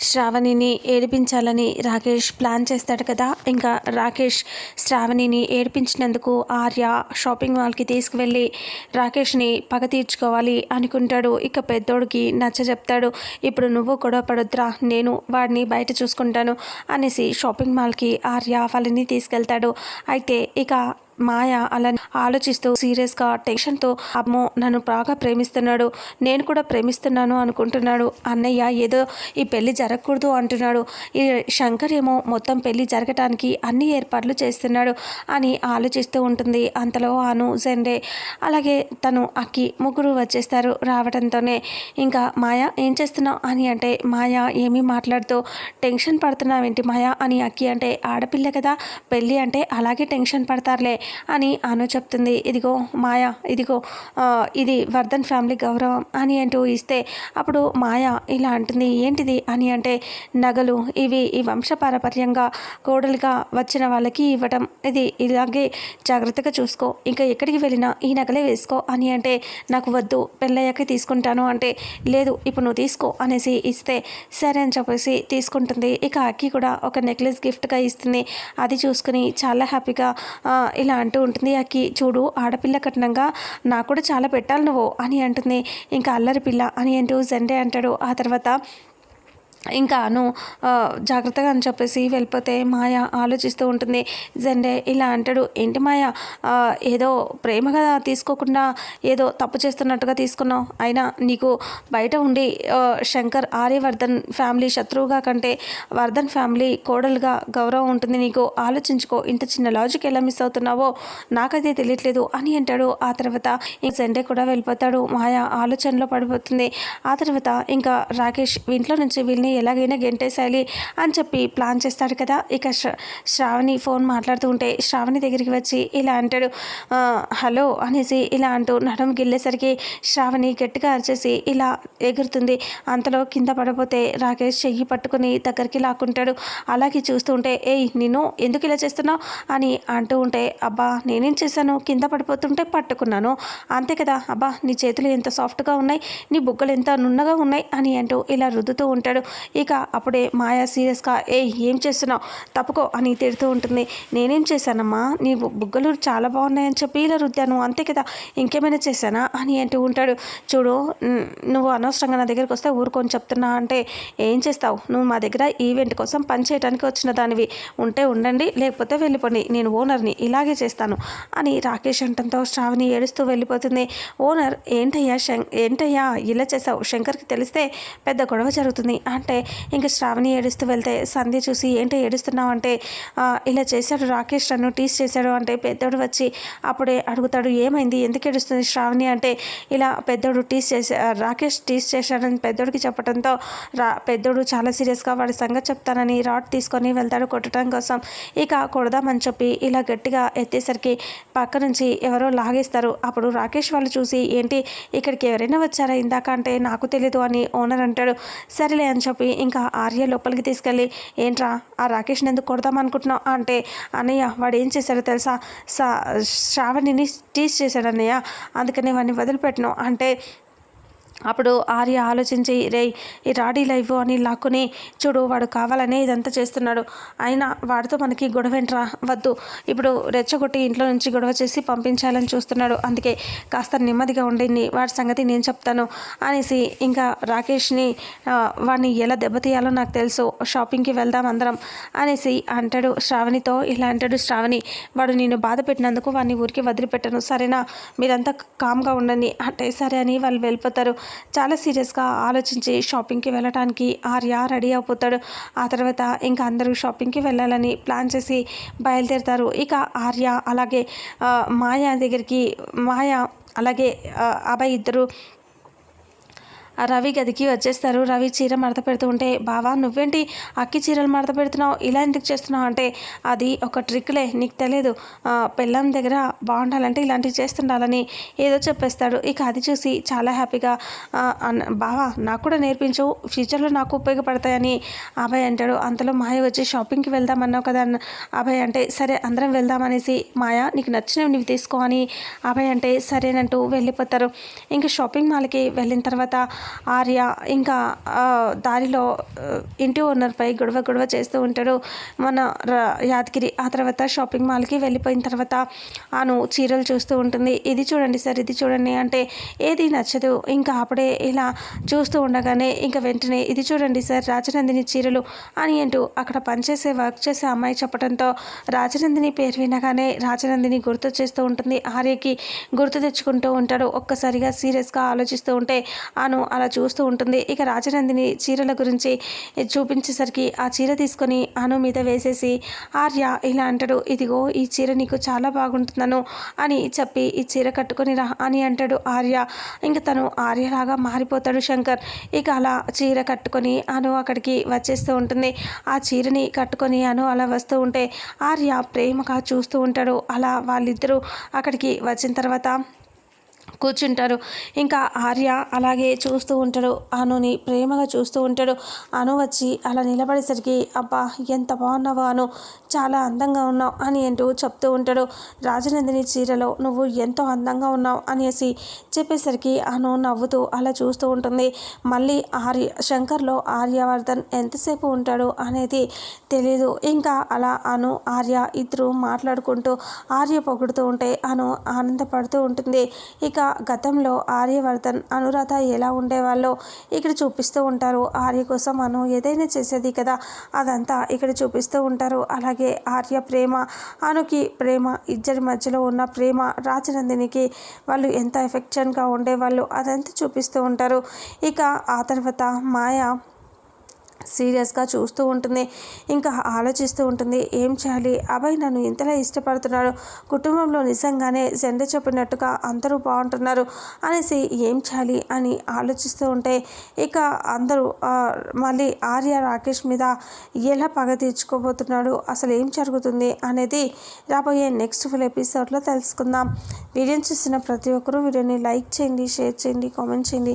శ్రావణిని ఏడిపించాలని Rakesh plan చేస్తాడు కదా. ఇంకా రాకేష్ శ్రావణిని ఏడిపించినందుకు ఆర్య షాపింగ్ మాల్కి తీసుకువెళ్ళి రాకేష్ని పగ తీర్చుకోవాలి అనుకుంటాడు. ఇక పెద్దోడికి నచ్చ చెప్తాడు. ఇప్పుడు నువ్వు గొడవ పడొద్దురా నేను వాడిని బయట చూసుకుంటాను అనేసి షాపింగ్ మాల్కి ఆర్య వాళ్ళని తీసుకెళ్తాడు. అయితే ఇక మాయ అలా ఆలోచిస్తూ సీరియస్గా టెన్షన్తో అమ్మో నన్ను బాగా ప్రేమిస్తున్నాడు నేను కూడా ప్రేమిస్తున్నాను అనుకుంటున్నాడు. అన్నయ్య ఏదో ఈ పెళ్ళి జరగకూడదు అంటున్నాడు. ఈ శంకర్ ఏమో మొత్తం పెళ్ళి జరగటానికి అన్ని ఏర్పాట్లు చేస్తున్నాడు అని ఆలోచిస్తూ ఉంటుంది. అంతలో అను జెండే అలాగే తను అక్కి ముగ్గురు వచ్చేస్తారు రావడంతోనే ఇంకా మాయ ఏం చేస్తున్నావు? అని అంటే మాయ ఏమీ మాట్లాడుతూ టెన్షన్ పడుతున్నావేంటి మాయ? అని అక్కి అంటే ఆడపిల్ల కదా పెళ్ళి అంటే అలాగే టెన్షన్ పడతారులే. అని అను చెప్తుంది. ఇదిగో మాయ ఇదిగో ఇది వర్ధన్ ఫ్యామిలీ గౌరవం అని అంటూ ఇస్తే అప్పుడు మాయ ఇలా అంటుంది. ఏంటిది? అని అంటే నగలు. ఇవి ఈ వంశపారపర్యంగా కోడలుగా వచ్చిన వాళ్ళకి ఇవ్వటం. ఇది ఇలాగే జాగ్రత్తగా చూసుకో. ఇంకా ఎక్కడికి వెళ్ళినా ఈ నగలే వేసుకో అని అంటే నాకు వద్దు. పెళ్ళయ్యాక తీసుకుంటాను అంటే లేదు ఇప్పుడు నువ్వు తీసుకో అనేసి ఇస్తే సరే అని చెప్పేసి తీసుకుంటుంది. ఇక అక్కి కూడా ఒక నెక్లెస్ గిఫ్ట్గా ఇస్తుంది. అది చూసుకుని చాలా హ్యాపీగా ఇలా అంటూ ఉంటుంది అక్కి చూడు ఆడపిల్ల కట్నంగా నాకు కూడా చాలా పెట్టాలి నువ్వు అని అంటుంది. ఇంకా అల్లరి పిల్ల అని అంటూ జండే అంటాడు. ఆ తర్వాత ఇంకాను జాగ్రత్తగా అని చెప్పేసి వెళ్ళిపోతే మాయ ఆలోచిస్తూ ఉంటుంది. జెండే ఇలా అంటాడు. ఏంటి మాయ? ఏదో ప్రేమగా తీసుకోకుండా ఏదో తప్పు చేస్తున్నట్టుగా తీసుకున్నావు. అయినా నీకు బయట ఉండి శంకర్ ఆర్యవర్ధన్ ఫ్యామిలీ శత్రువుగా కంటే వర్ధన్ ఫ్యామిలీ కోడలుగా గౌరవం ఉంటుంది నీకు. ఆలోచించుకో. ఇంత చిన్న లాజిక్ ఎలా మిస్ అవుతున్నావో నాకైతే తెలియట్లేదు అని అంటాడు. ఆ తర్వాత ఇంక జెండే కూడా వెళ్ళిపోతాడు. మాయ ఆలోచనలో పడిపోతుంది. ఆ తర్వాత ఇంకా రాకేష్ ఇంట్లో నుంచి వీళ్ళని ఎలాగైనా గెంటేసేయాలి అని చెప్పి ప్లాన్ చేస్తాడు కదా. ఇక శ్రావణి ఫోన్ మాట్లాడుతూ ఉంటే శ్రావణి దగ్గరికి వచ్చి ఇలా అంటాడు హలో అనేసి ఇలా అంటూ నడుము గిల్లేసరికి శ్రావణి గట్టిగా అరిచేసి ఇలా ఎగురుతుంది. అంతలో కింద పడపోతే రాకేష్ చెయ్యి పట్టుకుని దగ్గరికి లాక్కుంటాడు. అలాగే చూస్తూ ఉంటే ఏయ్ నేను ఎందుకు ఇలా చేస్తున్నావు? అని అంటూ ఉంటే అబ్బా నేనేం చేశాను? కింద పడిపోతుంటే పట్టుకున్నాను. అంతే కదా. అబ్బా నీ చేతులు ఎంత సాఫ్ట్గా ఉన్నాయి నీ బుగ్గలు ఎంత నున్నగా ఉన్నాయి అని అంటూ ఇలా రుద్దుతూ ఉంటాడు. ఇక అప్పుడే మాయా సీరియస్గా ఏ ఏం చేస్తున్నావు? తప్పుకో అని తిడుతూ ఉంటుంది. నేనేం చేశానమ్మా? నీ బుగ్గలు చాలా బాగున్నాయని చెప్పి ఇలా రుద్దాను. అంతే కదా? ఇంకేమైనా చేశానా? అని అంటూ ఉంటాడు. చూడు నువ్వు అనవసరంగా నా దగ్గరికి వస్తే ఊరుకొని చెప్తున్నా అంటే ఏం చేస్తావు? నువ్వు మా దగ్గర ఈవెంట్ కోసం పని చేయడానికి వచ్చిన దానివి. ఉంటే ఉండండి లేకపోతే వెళ్ళిపోండి. నేను ఓనర్ని ఇలాగే చేస్తాను అని రాకేష్ అంటంతో శ్రావణి ఏడుస్తూ వెళ్ళిపోతుంది. ఓనర్ ఏంటయ్యా శం ఏంటయ్యా ఇలా చేసావు శంకర్కి తెలిస్తే పెద్ద గొడవ జరుగుతుంది అంటే అంటే ఇంక శ్రావణి ఏడుస్తూ వెళ్తే సంధ్య చూసి ఏంటో ఏడుస్తున్నావు? అంటే ఇలా చేశాడు రాకేష్ నన్ను టీస్ చేశాడు. అంటే పెద్దోడు వచ్చి అప్పుడే అడుగుతాడు ఏమైంది? ఎందుకు ఏడుస్తుంది శ్రావణి? అంటే ఇలా పెద్దోడు టీస్ చేసే రాకేష్ టీస్ చేశాడని పెద్దోడికి చెప్పడంతో రా పెద్దోడు చాలా సీరియస్గా వాడి సంగతి చెప్తానని రాడ్ తీసుకొని వెళ్తాడు కొట్టడం కోసం. ఇక కొడదామని చెప్పి ఇలా గట్టిగా ఎత్తేసరికి పక్క నుంచి ఎవరో లాగేస్తారు. అప్పుడు రాకేష్ వాళ్ళు చూసి ఏంటి ఇక్కడికి ఎవరైనా వచ్చారా ఇందాక? అంటే నాకు తెలీదు అని ఓనర్ అంటాడు. సరేలే అని చెప్పి ఇంకా ఆర్య లోపలికి తీసుకెళ్ళి ఏంట్రా ఆ రాకేష్ని ఎందుకు కొడదాం అనుకుంటున్నావు? అంటే అన్నయ్య వాడు ఏం చేశాడో తెలుసా? సా శ్రావణిని టీస్ చేశాడు అన్నయ్య. అందుకని వాడిని వదిలిపెట్టను. అంటే అప్పుడు ఆర్య ఆలోచించి రే ఈ రాడీ లైవ్ అని లాక్కుని చూడు వాడు కావాలనే ఇదంతా చేస్తున్నాడు. అయినా వాడితో మనకి గొడవ ఏంట్రా? వద్దు. ఇప్పుడు రెచ్చగొట్టి ఇంట్లో నుంచి గొడవ చేసి పంపించాలని చూస్తున్నాడు. అందుకే కాస్త నెమ్మదిగా ఉండింది వాడి సంగతి నేను చెప్తాను అనేసి ఇంకా రాకేష్ని వాడిని ఎలా దెబ్బతీయాలో నాకు తెలుసు. షాపింగ్కి వెళ్దాం అందరం అనేసి అంటాడు శ్రావణితో. ఇలా అంటాడు శ్రావణి వాడు నేను బాధ పెట్టినందుకు వాడిని ఊరికి వదిలిపెట్టాను. సరేనా? మీరంతా కామ్గా ఉండండి. అంటే సరే అని వాళ్ళు వెళ్ళిపోతారు. చాలా సీరియస్గా ఆలోచించి షాపింగ్కి వెళ్ళటానికి ఆర్య రెడీ అయిపోతాడు. ఆ తర్వాత ఇంకా అందరూ షాపింగ్కి వెళ్ళాలని ప్లాన్ చేసి బయలుదేరుతారు. ఇక ఆర్య అలాగే మాయా మాయ దగ్గరికి మాయ అలాగే అబ్బాయి అభయ్ ఇద్దరు రవి గదికి వచ్చేస్తారు. రవి చీర మడత పెడుతూ ఉంటే బావా నువ్వేంటి అక్కి చీరలు మడత పెడుతున్నావు? ఇలా ఎందుకు చేస్తున్నావు? అంటే అది ఒక ట్రిక్లే నీకు తెలియదు పెళ్ళం పెళ్ళాం దగ్గర బాగుండాలంటే ఇలాంటివి చేస్తుండాలని ఏదో చెప్పేస్తాడు. ఇక అది చూసి చాలా హ్యాపీగా అన్న- బావా నాకు కూడా నేర్పించు. ఫ్యూచర్లో నాకు ఉపయోగపడతాయని అభయ్ అంటాడు. అంతలో మాయ వచ్చి షాపింగ్కి వెళ్దామన్నావు కదా అభయ్ అంటే సరే అందరం వెళ్దామనేసి మాయ నీకు నచ్చినవి నువ్వు తీసుకో అని అభయ్ అంటే సరేనంటూ వెళ్ళిపోతారు. ఇంకా షాపింగ్ మాల్కి వెళ్ళిన తర్వాత ఆర్య ఇంకా దారిలో ఇంటి ఓనర్పై గొడవ గొడవ చేస్తూ ఉంటాడు. మన యాదగిరి ఆ తర్వాత షాపింగ్ మాల్కి వెళ్ళిపోయిన తర్వాత ఆను చీరలు చూస్తూ ఉంటుంది. ఇది చూడండి సార్ ఇది చూడండి అంటే ఏది నచ్చదు. ఇంకా అప్పుడే ఇలా చూస్తూ ఉండగానే ఇంకా వెంటనే ఇది చూడండి సార్ రాజనందిని చీరలు అని అంటూ అక్కడ పనిచేసే వర్క్ చేసే అమ్మాయి చెప్పడంతో రాజనందిని పేరు వినగానే రాజనందిని గుర్తు చేస్తూ ఉంటుంది. ఆర్యకి గుర్తు తెచ్చుకుంటూ ఉంటాడు. ఒక్కసారిగా సీరియస్గా ఆలోచిస్తూ ఉంటే ఆను అలా చూస్తూ ఉంటుంది. ఇక రాజనందిని చీరల గురించి చూపించేసరికి ఆ చీర తీసుకొని అను మీద వేసేసి ఆర్య ఇలా అంటాడు. ఇదిగో ఈ చీర నీకు చాలా బాగుంటుందను అని చెప్పి ఈ చీర కట్టుకొని రా అని అంటాడు ఆర్య. ఇంకా తను ఆర్యలాగా మారిపోతాడు శంకర్. ఇక అలా చీర కట్టుకొని అను అక్కడికి వచ్చేస్తూ ఉంటుంది. ఆ చీరని కట్టుకొని అను అలా వస్తూ ఉంటే ఆర్య ప్రేమగా చూస్తూ ఉంటాడు. అలా వాళ్ళిద్దరూ అక్కడికి వచ్చిన తర్వాత కూర్చుంటారు. ఇంకా ఆర్య అలాగే చూస్తూ ఉంటాడు. అనుని ప్రేమగా చూస్తూ ఉంటాడు. అను వచ్చి అలా నిలబడేసరికి అబ్బా ఎంత బాగున్నావో అను? చాలా అందంగా ఉన్నావు అని అంటూ చెప్తూ ఉంటాడు. రాజనందిని చీరలో నువ్వు ఎంతో అందంగా ఉన్నావు అనేసి చెప్పేసరికి అను నవ్వుతూ అలా చూస్తూ ఉంటుంది. మళ్ళీ ఆర్య శంకర్లో ఆర్యవర్ధన్ ఎంతసేపు ఉంటాడు అనేది తెలీదు. ఇంకా అలా అను ఆర్య ఇద్దరు మాట్లాడుకుంటూ ఆర్య పొగుడుతూ ఉంటే అను ఆనందపడుతూ ఉంటుంది. ఇక గతంలో ఆర్యవర్ధన్ అనురాధ ఎలా ఉండేవాళ్ళో ఇక్కడ చూపిస్తూ ఉంటారు. ఆర్య కోసం అను ఏదైనా చేసేది కదా అదంతా ఇక్కడ చూపిస్తూ ఉంటారు. అలాగే ఆర్య ప్రేమ అనుకి ప్రేమ ఇద్దరి మధ్యలో ఉన్న ప్రేమ రాజనందినికి వాళ్ళు ఎంత ఎఫెక్షన్గా ఉండేవాళ్ళు అదంతా చూపిస్తూ ఉంటారు. ఇక ఆ తర్వాత మాయ సీరియస్గా చూస్తూ ఉంటుంది. ఇంకా ఆలోచిస్తూ ఉంటుంది ఏం చేయాలి? అబ్బాయి నన్ను ఇంతలా ఇష్టపడుతున్నాడు. కుటుంబంలో నిజంగానే జెండ చెప్పినట్టుగా అందరూ బాగుంటున్నారు అనేసి ఏం చేయాలి అని ఆలోచిస్తూ ఉంటే ఇక అందరూ మళ్ళీ ఆర్య రాకేష్ మీద ఎలా పగ తీర్చుకోబోతున్నాడు అసలు ఏం జరుగుతుంది అనేది రాబోయే నెక్స్ట్ ఫుల్ ఎపిసోడ్లో తెలుసుకుందాం. వీడియోని చూసిన ప్రతి ఒక్కరూ వీడియోని లైక్ చేయండి షేర్ చేయండి కామెంట్ చేయండి.